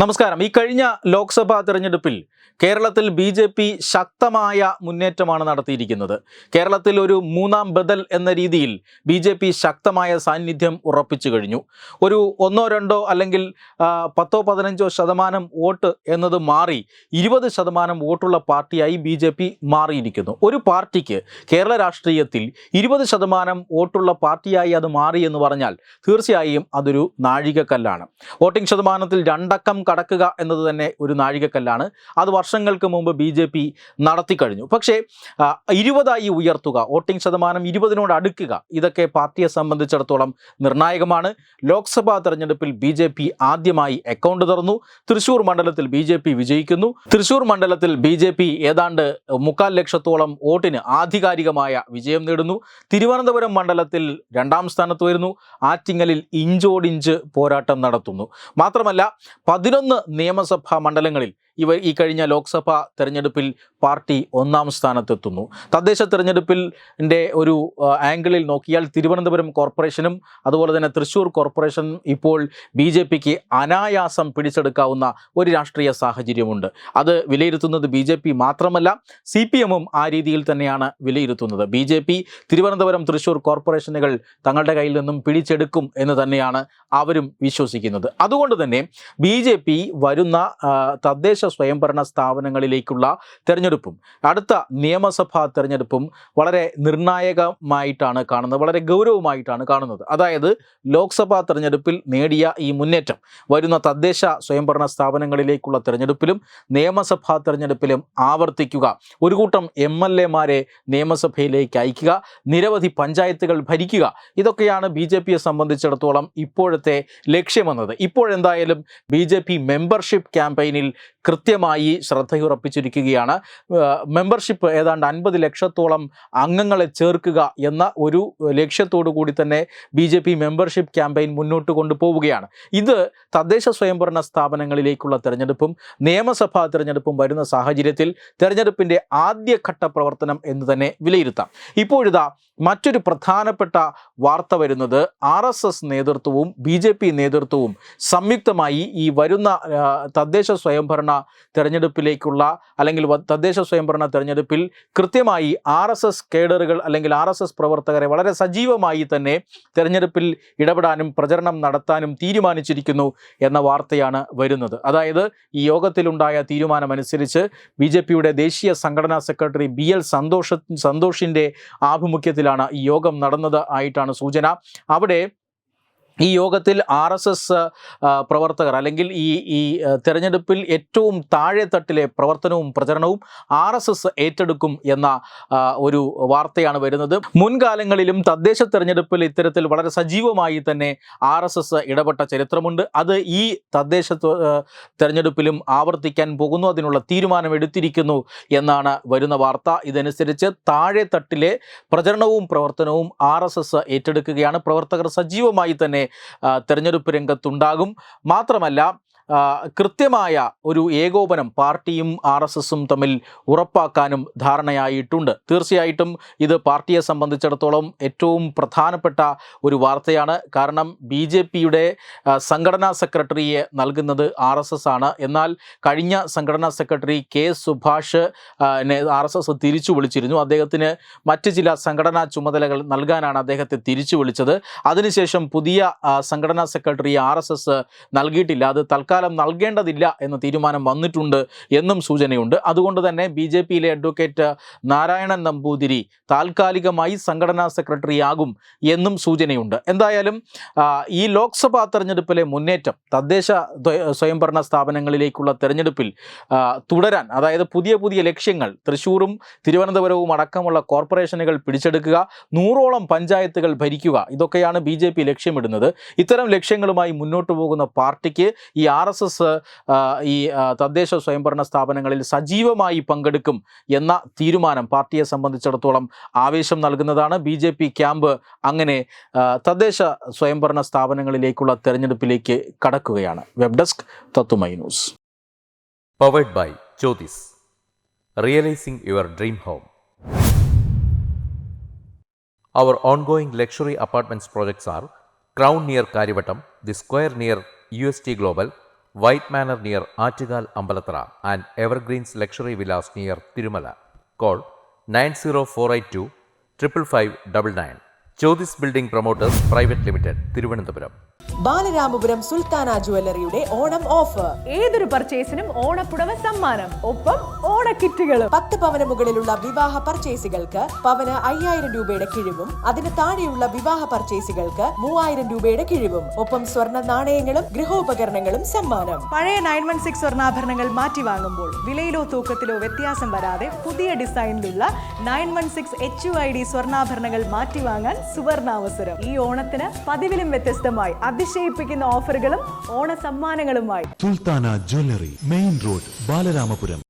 നമസ്കാരം ഈ കഴിഞ്ഞ ലോക്സഭാ തെരഞ്ഞെടുപ്പിൽ കേരളത്തിൽ ബി ജെ പി ശക്തമായ മുന്നേറ്റമാണ് നടത്തിയിരിക്കുന്നത് കേരളത്തിൽ ഒരു മൂന്നാം ബദൽ എന്ന രീതിയിൽ ബി ജെ പി ശക്തമായ സാന്നിധ്യം ഉറപ്പിച്ചു കഴിഞ്ഞു ഒരു ഒന്നോ രണ്ടോ അല്ലെങ്കിൽ പത്തോ പതിനഞ്ചോ ശതമാനം വോട്ട് എന്നത് മാറി ഇരുപത് ശതമാനം വോട്ടുള്ള പാർട്ടിയായി ബി ജെ പി മാറിയിരിക്കുന്നു ഒരു പാർട്ടിക്ക് കേരള രാഷ്ട്രീയത്തിൽ ഇരുപത് ശതമാനം വോട്ടുള്ള പാർട്ടിയായി അത് മാറി എന്ന് പറഞ്ഞാൽ തീർച്ചയായും അതൊരു നാഴികക്കല്ലാണ് വോട്ടിംഗ് ശതമാനത്തിൽ രണ്ടക്കം കടക്കുക എന്നത് തന്നെ ഒരു നാഴികക്കല്ലാണ് അത് വർഷങ്ങൾക്ക് മുമ്പ് ബി ജെ പി നടത്തിക്കഴിഞ്ഞു പക്ഷേ ഇരുപതായി ഉയർത്തുക വോട്ടിംഗ് ശതമാനം ഇരുപതിനോട് അടുക്കുക ഇതൊക്കെ പാർട്ടിയെ സംബന്ധിച്ചിടത്തോളം നിർണായകമാണ് ലോക്സഭാ തെരഞ്ഞെടുപ്പിൽ ബി ജെ പി ആദ്യമായി അക്കൗണ്ട് തുറന്നു തൃശൂർ മണ്ഡലത്തിൽ ബി ജെ പി വിജയിക്കുന്നു തൃശൂർ മണ്ഡലത്തിൽ ബി ജെ പി ഏതാണ്ട് മുക്കാൽ ലക്ഷത്തോളം വോട്ടിന് ആധികാരികമായ വിജയം നേടുന്നു തിരുവനന്തപുരം മണ്ഡലത്തിൽ രണ്ടാം സ്ഥാനത്ത് വരുന്നു ആറ്റിങ്ങലിൽ ഇഞ്ചോടിഞ്ച് പോരാട്ടം നടത്തുന്നു മാത്രമല്ല പതിനൊന്ന് പതിനൊന്ന് നിയമസഭാ മണ്ഡലങ്ങളിൽ ഇവർ ഈ കഴിഞ്ഞ ലോക്സഭാ തെരഞ്ഞെടുപ്പിൽ പാർട്ടി ഒന്നാം സ്ഥാനത്തെത്തുന്നു തദ്ദേശ തെരഞ്ഞെടുപ്പിൽ ഒരു ആംഗിളിൽ നോക്കിയാൽ തിരുവനന്തപുരം കോർപ്പറേഷനും അതുപോലെ തന്നെ തൃശ്ശൂർ കോർപ്പറേഷൻ ഇപ്പോൾ ബി ജെ പിക്ക് അനായാസം പിടിച്ചെടുക്കാവുന്ന ഒരു രാഷ്ട്രീയ സാഹചര്യമുണ്ട് അത് വിലയിരുത്തുന്നത് ബി ജെ പി മാത്രമല്ല സി പി എമ്മും ആ രീതിയിൽ തന്നെയാണ് വിലയിരുത്തുന്നത് B J P Thiruvananthapuram Thrissur കോർപ്പറേഷനുകൾ തങ്ങളുടെ കയ്യിൽ നിന്നും പിടിച്ചെടുക്കും എന്ന് തന്നെയാണ് അവരും വിശ്വസിക്കുന്നത് അതുകൊണ്ട് തന്നെ ബി വരുന്ന തദ്ദേശ സ്വയംഭരണ സ്ഥാപനങ്ങളിലേക്കുള്ള തെരഞ്ഞെടുപ്പ് തെരഞ്ഞെടുപ്പും അടുത്ത നിയമസഭാ തെരഞ്ഞെടുപ്പും വളരെ നിർണായകമായിട്ടാണ് കാണുന്നത് വളരെ ഗൗരവമായിട്ടാണ് കാണുന്നത് അതായത് ലോക്സഭാ തെരഞ്ഞെടുപ്പിൽ നേടിയ ഈ മുന്നേറ്റം വരുന്ന തദ്ദേശ സ്വയംഭരണ സ്ഥാപനങ്ങളിലേക്കുള്ള തെരഞ്ഞെടുപ്പിലും നിയമസഭാ തെരഞ്ഞെടുപ്പിലും ആവർത്തിക്കുക ഒരു കൂട്ടം എം എൽ എമാരെ നിയമസഭയിലേക്ക് അയക്കുക നിരവധി പഞ്ചായത്തുകൾ ഭരിക്കുക ഇതൊക്കെയാണ് ബി ജെ പിയെ സംബന്ധിച്ചിടത്തോളം ഇപ്പോഴത്തെ ലക്ഷ്യമെന്നത് ഇപ്പോഴെന്തായാലും ബി ജെ പി മെമ്പർഷിപ്പ് ക്യാമ്പയിനിൽ കൃത്യമായി ശ്രദ്ധയുറപ്പിച്ചിരിക്കുകയാണ് മെമ്പർഷിപ്പ് ഏതാണ്ട് അൻപത് ലക്ഷത്തോളം അംഗങ്ങളെ ചേർക്കുക എന്ന ഒരു ലക്ഷ്യത്തോടു കൂടി തന്നെ B J P membership campaign മുന്നോട്ട് കൊണ്ടുപോവുകയാണ് ഇത് തദ്ദേശ സ്വയംഭരണ സ്ഥാപനങ്ങളിലേക്കുള്ള തെരഞ്ഞെടുപ്പും നിയമസഭാ തെരഞ്ഞെടുപ്പും വരുന്ന സാഹചര്യത്തിൽ തെരഞ്ഞെടുപ്പിൻ്റെ ആദ്യഘട്ട പ്രവർത്തനം എന്ന് തന്നെ വിലയിരുത്താം ഇപ്പോഴിതാ മറ്റൊരു പ്രധാനപ്പെട്ട വാർത്ത വരുന്നത് ആർ എസ് എസ് നേതൃത്വവും ബി ജെ പി നേതൃത്വവും സംയുക്തമായി ഈ വരുന്ന തദ്ദേശ സ്വയംഭരണ സ്വയംഭരണ തെരഞ്ഞെടുപ്പിലേക്കുള്ള അല്ലെങ്കിൽ തദ്ദേശ സ്വയംഭരണ തെരഞ്ഞെടുപ്പിൽ കൃത്യമായി ആർ എസ് എസ് കേഡറുകൾ അല്ലെങ്കിൽ ആർ എസ് എസ് പ്രവർത്തകരെ വളരെ സജീവമായി തന്നെ തെരഞ്ഞെടുപ്പിൽ ഇടപെടാനും പ്രചരണം നടത്താനും തീരുമാനിച്ചിരിക്കുന്നു എന്ന വാർത്തയാണ് വരുന്നത് അതായത് ഈ യോഗത്തിലുണ്ടായ തീരുമാനമനുസരിച്ച് ബി ജെ പിയുടെ ദേശീയ സംഘടനാ സെക്രട്ടറി ബി എൽ സന്തോഷ സന്തോഷിൻ്റെ ആഭിമുഖ്യത്തിലാണ് ഈ യോഗം നടന്നത് ആയിട്ടാണ് സൂചന അവിടെ ഈ യോഗത്തിൽ ആർ എസ് എസ് പ്രവർത്തകർ അല്ലെങ്കിൽ ഈ ഈ തെരഞ്ഞെടുപ്പിൽ ഏറ്റവും താഴെ തട്ടിലെ പ്രവർത്തനവും പ്രചരണവും ആർ എസ് എസ് ഏറ്റെടുക്കും എന്ന ഒരു വാർത്തയാണ് വരുന്നത് മുൻകാലങ്ങളിലും തദ്ദേശ തെരഞ്ഞെടുപ്പിൽ ഇത്തരത്തിൽ വളരെ സജീവമായി തന്നെ ആർ എസ് എസ് ഇടപെട്ട ചരിത്രമുണ്ട് അത് ഈ തദ്ദേശ തെരഞ്ഞെടുപ്പിലും ആവർത്തിക്കാൻ പോകുന്നു അതിനുള്ള എടുത്തിരിക്കുന്നു എന്നാണ് വരുന്ന വാർത്ത ഇതനുസരിച്ച് താഴെ തട്ടിലെ പ്രചരണവും പ്രവർത്തനവും ആർ ഏറ്റെടുക്കുകയാണ് പ്രവർത്തകർ സജീവമായി തന്നെ തെരഞ്ഞെടുപ്പ് രംഗത്തുണ്ടാകും മാത്രമല്ല കൃത്യമായ ഒരു ഏകോപനം പാർട്ടിയും ആർ എസ് എസും തമ്മിൽ ഉറപ്പാക്കാനും ധാരണയായിട്ടുണ്ട് തീർച്ചയായിട്ടും ഇത് പാർട്ടിയെ സംബന്ധിച്ചിടത്തോളം ഏറ്റവും പ്രധാനപ്പെട്ട ഒരു വാർത്തയാണ് കാരണം ബി ജെ പിയുടെ സംഘടനാ സെക്രട്ടറിയെ നൽകുന്നത് ആർ എസ് എസ് ആണ് എന്നാൽ കഴിഞ്ഞ സംഘടനാ secretary K Subhash R S S തിരിച്ചു വിളിച്ചിരുന്നു അദ്ദേഹത്തിന് മറ്റ് ചില സംഘടനാ ചുമതലകൾ നൽകാനാണ് അദ്ദേഹത്തെ തിരിച്ചു വിളിച്ചത് അതിനുശേഷം പുതിയ സംഘടനാ സെക്രട്ടറി ആർ എസ് എസ് നൽകിയിട്ടില്ല അത് തൽക്കാലം തൽക്കാലം നൽകേണ്ടതില്ല എന്ന തീരുമാനം വന്നിട്ടുണ്ട് എന്നും സൂചനയുണ്ട് അതുകൊണ്ട് തന്നെ ബി ജെ പിയിലെ അഡ്വക്കേറ്റ് നാരായണൻ നമ്പൂതിരി താൽക്കാലികമായി സംഘടനാ സെക്രട്ടറിയാകും എന്നും സൂചനയുണ്ട് എന്തായാലും ഈ ലോക്സഭാ തെരഞ്ഞെടുപ്പിലെ മുന്നേറ്റം തദ്ദേശ സ്വയംഭരണ സ്ഥാപനങ്ങളിലേക്കുള്ള തെരഞ്ഞെടുപ്പിൽ തുടരാൻ അതായത് പുതിയ പുതിയ ലക്ഷ്യങ്ങൾ തൃശ്ശൂരും തിരുവനന്തപുരവും അടക്കമുള്ള കോർപ്പറേഷനുകൾ പിടിച്ചെടുക്കുക നൂറോളം പഞ്ചായത്തുകൾ ഭരിക്കുക ഇതൊക്കെയാണ് ബി ലക്ഷ്യമിടുന്നത് ഇത്തരം ലക്ഷ്യങ്ങളുമായി മുന്നോട്ട് പോകുന്ന പാർട്ടിക്ക് ഈ ആർ എസ് എസ് ഈ തദ്ദേശ സ്വയംഭരണ സ്ഥാപനങ്ങളിൽ സജീവമായി പങ്കെടുക്കും എന്ന തീരുമാനം പാർട്ടിയെ സംബന്ധിച്ചിടത്തോളം ആവേശം നൽകുന്നതാണ് ബി ജെ പി ക്യാമ്പ് അങ്ങനെ തദ്ദേശ സ്വയംഭരണ സ്ഥാപനങ്ങളിലേക്കുള്ള തെരഞ്ഞെടുപ്പിലേക്ക് കടക്കുകയാണ് വെബ് ഡെസ്ക് തത്തുമൈ news powered by Jyothis realising your dream home our ongoing luxury apartments projects R crown near Kariavattom the square near U S T global white manor near Attukal Ambalathara and evergreens luxury Vilas near Thirumala call nine zero four eight two triple five double nine Jyothis building promoters private limited Thiruvananthapuram Balaramapuram Sultana ജുവല്ലറിയുടെ Onam offer ഏതൊരു പർച്ചേസിനും ഓണപ്പുടവ സമ്മാനം ഒപ്പം ഓണക്കിറ്റുകളും പത്ത് പവന മുകളിലുള്ള വിവാഹ പർച്ചേസുകൾക്ക് പവന് അയ്യായിരം രൂപയുടെ കിഴിവും അതിന് താഴെയുള്ള വിവാഹ പർച്ചേസുകൾക്ക് മൂവായിരം രൂപയുടെ കിഴിവും ഒപ്പം സ്വർണ്ണ നാണയങ്ങളും ഗൃഹോപകരണങ്ങളും സമ്മാനം പഴയ നയൻ വൺ സിക്സ് സ്വർണ്ണാഭരണങ്ങൾ മാറ്റി വാങ്ങുമ്പോൾ വിലയിലോ തൂക്കത്തിലോ വ്യത്യാസം വരാതെ പുതിയ ഡിസൈനിലുള്ള nine one six H U I D സ്വർണ്ണാഭരണങ്ങൾ മാറ്റി വാങ്ങാൻ സുവർണാവസരം ഈ ഓണത്തിന് പതിവിലും വ്യത്യസ്തമായി അതിശയിപ്പിക്കുന്ന ഓഫറുകളും ഓണ സമ്മാനങ്ങളുമായി Sultana jewellery main road Balaramapuram